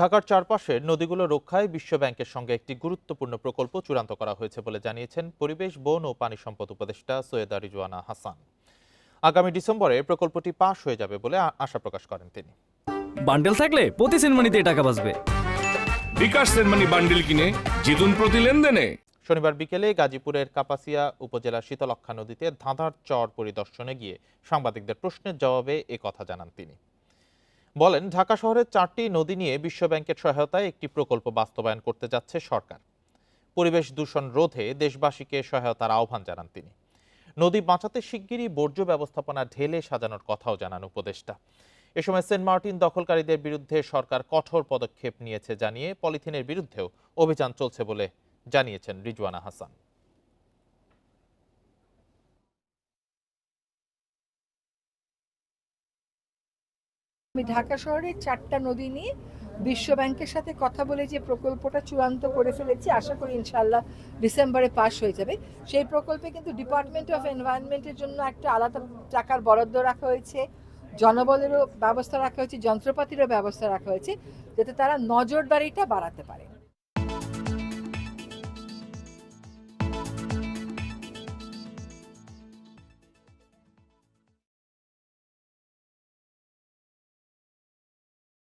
ঢাকার চারপাশের নদীগুলো রক্ষায় বিশ্ব ব্যাংকের সঙ্গে একটি গুরুত্বপূর্ণ প্রকল্প চূড়ান্ত করা হয়েছে বলে জানিয়েছেন পরিবেশ বন ও পানি সম্পদ উপদেষ্টা সৈয়দা রিজওয়ানা হাসান। আগামী ডিসেম্বরে প্রকল্পটি পাশ হয়ে যাবে বলে আশা প্রকাশ করেন তিনি। বান্ডেল থাকলে প্রতি সেনমানিতে টাকা বাঁচবে। বিকাশ সেনমানি বান্ডিল কিনে জিতুন প্রতি লেনদেনে। শনিবার বিকেলে গাজীপুরের কাপাসিয়া উপজেলার শীতলক্ষা নদীতে ধাঁধার চর পরিদর্শনে গিয়ে সাংবাদিকদের প্রশ্নের জবাবে এ কথা জানান তিনি। বলেন, ঢাকা শহরের চারটি নদী নিয়ে বিশ্ব ব্যাংকের সহায়তায় একটি প্রকল্প বাস্তবায়ন করতে যাচ্ছে সরকার। পরিবেশ দূষণ রোধে দেশবাসীকে সহায়তার আহ্বান জানান তিনি। নদী বাঁচাতে শিগগিরই বর্জ্য ব্যবস্থাপনা ঢেলে সাজানোর কথাও জানান উপদেষ্টা। এ সময় সেন্ট মার্টিন দখলকারীদের বিরুদ্ধে সরকার কঠোর পদক্ষেপ নিয়েছে জানিয়ে পলিথিনের বিরুদ্ধেও অভিযান চলছে বলে জানিয়েছেন রিজওয়ানা হাসান। আমি ঢাকা শহরের চারটা নদী নিয়ে বিশ্ব ব্যাংকের সাথে কথা বলে যে প্রকল্পটা চূড়ান্ত করে ফেলেছি, আশা করি ইনশাল্লাহ ডিসেম্বরে পাশ হয়ে যাবে। সেই প্রকল্পে কিন্তু ডিপার্টমেন্ট অফ এনভায়রনমেন্টের জন্য একটা আলাদা টাকার বরাদ্দ রাখা হয়েছে, জনবলেরও ব্যবস্থা রাখা হয়েছে, যন্ত্রপাতিরও ব্যবস্থা রাখা হয়েছে, যাতে তারা নজরদারিটা বাড়াতে পারে।